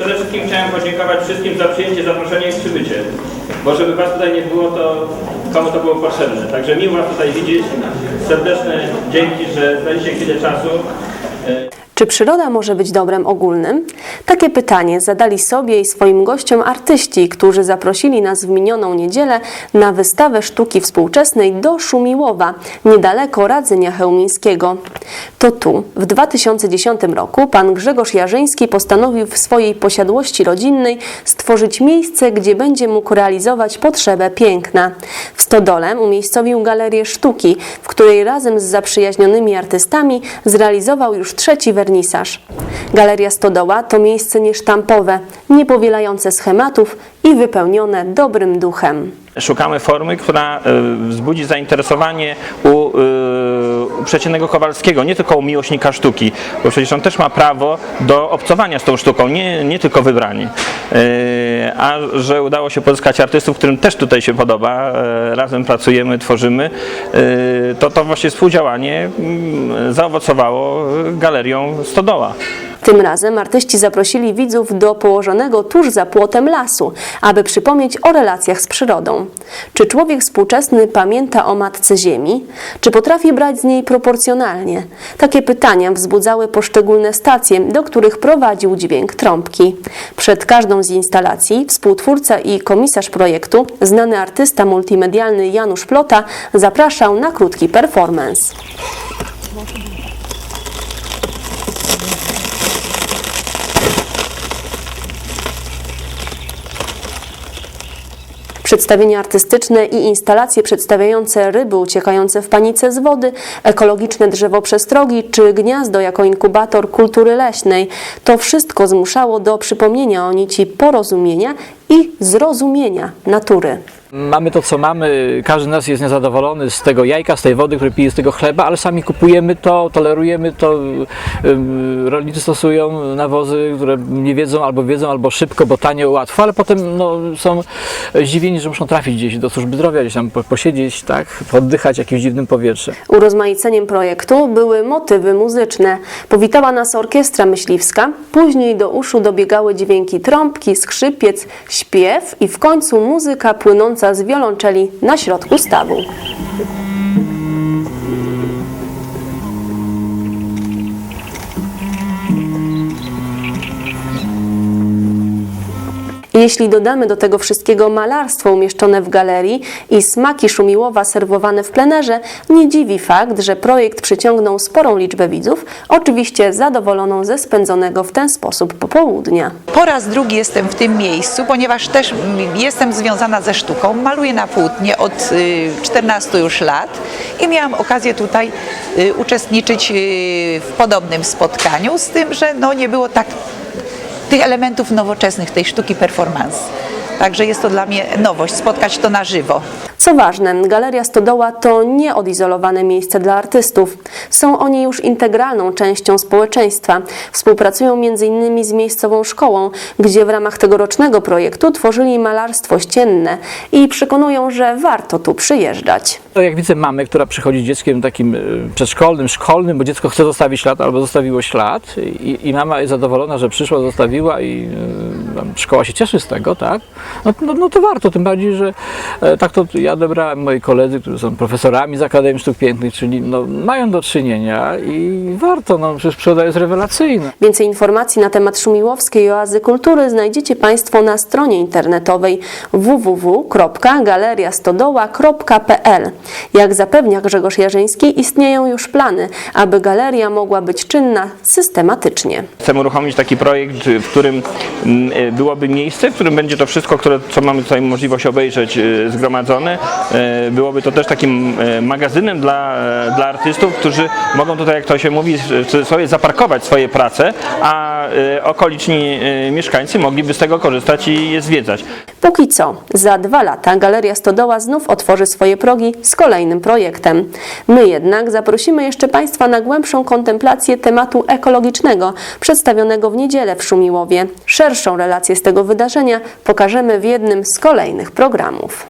Przede wszystkim chciałem podziękować wszystkim za przyjęcie zaproszenia i przybycie, bo żeby Was tutaj nie było, to komu to było potrzebne. Także miło Was tutaj widzieć. Serdeczne dzięki, że znaleźliście chwilę czasu. Czy przyroda może być dobrem ogólnym? Takie pytanie zadali sobie i swoim gościom artyści, którzy zaprosili nas w minioną niedzielę na wystawę sztuki współczesnej do Szumiłowa, niedaleko Radzynia Chełmińskiego. To tu, w 2010 roku, pan Grzegorz Jarzyński postanowił w swojej posiadłości rodzinnej stworzyć miejsce, gdzie będzie mógł realizować potrzebę piękna. W Stodole umiejscowił galerię sztuki, w której razem z zaprzyjaźnionymi artystami zrealizował już trzeci wernisaż. Galeria Stodoła to miejsce niesztampowe, niepowielające schematów i wypełnione dobrym duchem. Szukamy formy, która e, wzbudzi zainteresowanie u, e, u przeciętnego Kowalskiego, nie tylko u miłośnika sztuki, bo przecież on też ma prawo do obcowania z tą sztuką, nie, nie tylko wybrani. E, A że udało się pozyskać artystów, którym też tutaj się podoba, e, razem pracujemy, tworzymy, e, to to właśnie współdziałanie mm, zaowocowało galerią Stodoła. Tym razem artyści zaprosili widzów do położonego tuż za płotem lasu, aby przypomnieć o relacjach z przyrodą. Czy człowiek współczesny pamięta o matce ziemi? Czy potrafi brać z niej proporcjonalnie? Takie pytania wzbudzały poszczególne stacje, do których prowadził dźwięk trąbki. Przed każdą z instalacji współtwórca i komisarz projektu, znany artysta multimedialny Janusz Plota, zapraszał na krótki performance. Przedstawienia artystyczne i instalacje przedstawiające ryby uciekające w panice z wody, ekologiczne drzewo przestrogi czy gniazdo jako inkubator kultury leśnej. To wszystko zmuszało do przypomnienia o nici porozumienia i zrozumienia natury. Mamy to, co mamy, każdy z nas jest niezadowolony z tego jajka, z tej wody, który pije, z tego chleba, ale sami kupujemy to, tolerujemy to. Rolnicy stosują nawozy, które nie wiedzą, albo wiedzą, albo szybko, bo tanio, łatwo, ale potem no, są zdziwieni, że muszą trafić gdzieś do służby zdrowia, gdzieś tam po- posiedzieć, tak, poddychać jakimś dziwnym powietrzem. Urozmaiceniem projektu były motywy muzyczne. Powitała nas orkiestra myśliwska, później do uszu dobiegały dźwięki trąbki, skrzypiec, śpiew i w końcu muzyka płynąca z wiolonczeli na środku stawu. Jeśli dodamy do tego wszystkiego malarstwo umieszczone w galerii i smaki Szumiłowa serwowane w plenerze, nie dziwi fakt, że projekt przyciągnął sporą liczbę widzów, oczywiście zadowoloną ze spędzonego w ten sposób popołudnia. Po raz drugi jestem w tym miejscu, ponieważ też jestem związana ze sztuką. Maluję na płótnie od y, 14 już lat i miałam okazję tutaj y, uczestniczyć y, w podobnym spotkaniu, z tym, że no, nie było tak tych elementów nowoczesnych tej sztuki performance. Także jest to dla mnie nowość, spotkać to na żywo. Co ważne, Galeria Stodoła to nieodizolowane miejsce dla artystów. Są oni już integralną częścią społeczeństwa. Współpracują m.in. z miejscową szkołą, gdzie w ramach tegorocznego projektu tworzyli malarstwo ścienne i przekonują, że warto tu przyjeżdżać. To jak widzę mamę, która przychodzi z dzieckiem takim y, przedszkolnym, szkolnym, bo dziecko chce zostawić ślad albo zostawiło ślad i, i mama jest zadowolona, że przyszła, zostawiła i tam szkoła się cieszy z tego, tak? No, no, no to warto, tym bardziej, że e, tak to ja odebrałem moi koledzy, którzy są profesorami z Akademii Sztuk Pięknych, czyli no, mają do czynienia i warto, no przecież przyroda jest rewelacyjna. Więcej informacji na temat Szumiłowskiej Oazy Kultury znajdziecie Państwo na stronie internetowej www.galeriastodoła.pl. Jak zapewnia Grzegorz Jarzyński, istnieją już plany, aby galeria mogła być czynna systematycznie. Chcemy uruchomić taki projekt, w którym mm, byłoby miejsce, w którym będzie to wszystko, które, co mamy tutaj możliwość obejrzeć, e, zgromadzone. E, Byłoby to też takim magazynem dla, dla artystów, którzy mogą tutaj, jak to się mówi, cudzysłowie, zaparkować swoje prace, a okoliczni mieszkańcy mogliby z tego korzystać i je zwiedzać. Póki co, za dwa lata Galeria Stodoła znów otworzy swoje progi z kolejnym projektem. My jednak zaprosimy jeszcze Państwa na głębszą kontemplację tematu ekologicznego przedstawionego w niedzielę w Szumiłowie. Szerszą relację z tego wydarzenia pokażemy w jednym z kolejnych programów.